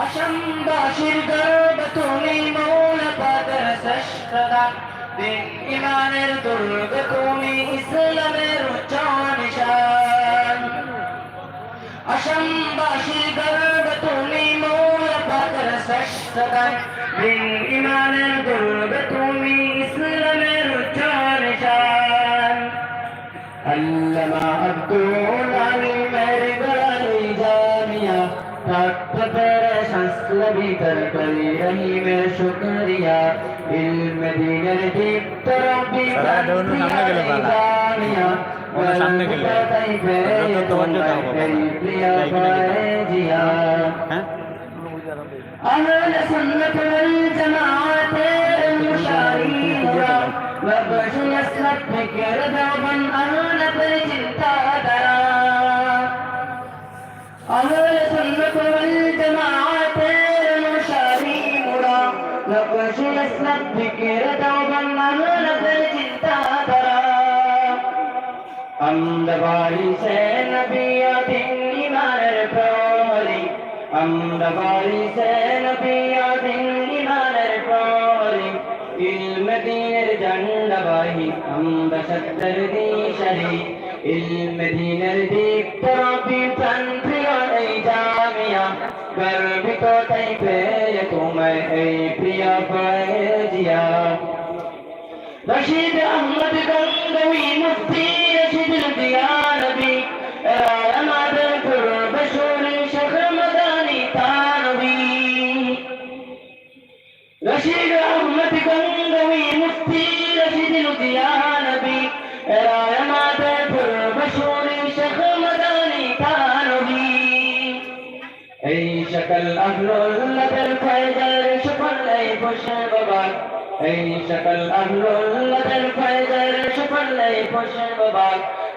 অসম্বাসীর গর্ব তুমি মৌল পাদের শ্রেষ্ঠতা। দিন ইমানের দুর্গ তুমি ইসলামের উচ্চ নিশান। অসম্বাসীর গর্ব তুমি মৌল পাদের শ্রেষ্ঠতা। দিন ইমানের গেলে। যত তোমার যেতে হবে। প্রিয় জিয়া হ্যাঁ أهل سنة والجماعة المشارين وبش يسلك فكر دوبا أهل برجنتا درا أهل থেকে চিন্তা আমদাবাড়ি সে নবিয়া দিল্লি মানের প্রলি আমদাবাড়ি সে নবিয়া দিল্লি মানের প্রলি ইলমে দিনের জন্ডবাহী আমদ সত্তর দিশারি। ইলমে দিনের দীপ্ত রবি প্রান্তীয় এই জামিয়া। গর্বিত তাই পেয়ে তোমায় এই প্রিয় رشيد أحمد گنگوی مفتی رشید الانبیاء نبی ارائے مادر بشور شخر مدانی تانبی رشید أحمد گنگوی مفتی رشید الانبیاء نبی ما مادر بشور شخر مدانی تانبی ای شکل أهل اللہ در فیض شکل ای خوش بابا. এই সকল আহলুল্লাদের ফয়জার সফল এই বসে বাবা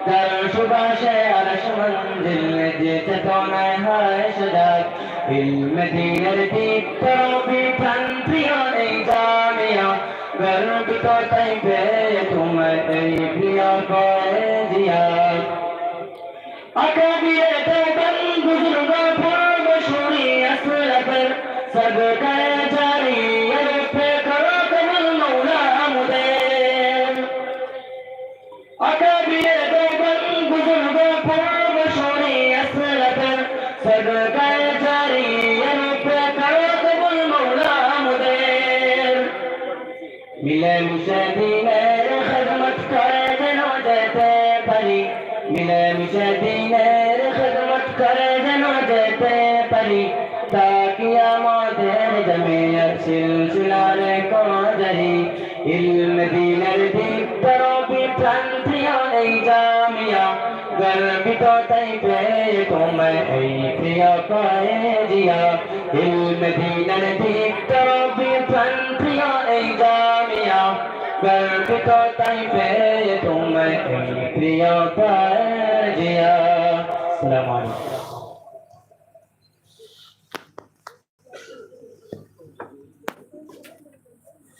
যার সুবাসে আরশ মঞ্জিল যে চেতনায় হয় সজাগ ইলম দিনের দীপ্ত রবি প্রাণ প্রিয় এই জামিয়া গর্বিত তাই পেয়ে তোমার এই প্রিয় জিয়া अकबीर देवबन बुजुर्ग पूर्व शूरी असल पर सब कर মিলে মিশে দিনের খেদমত করে যেন যেতে পারি। মিলে মিশে দিনের খেদমত করে যেন যেতে পারি। তাকি আমাদের জমিয়ত সিলসিলারে কজারি ইলম দিনের দীপ্ত রবি প্রাণ প্রিয় জামিয়া গর্বিত তাই পেয়ে তোমায় এই প্রিয় পায়ে জিয়া ইলম দিনের দীপ্ত রবি প্রাণ প্রিয় এই জামিয়া। গর্বিত তাই পেয়ে তোমায় এই প্রিয় পায়ে জিয়া আসসালামু আলাইকুম।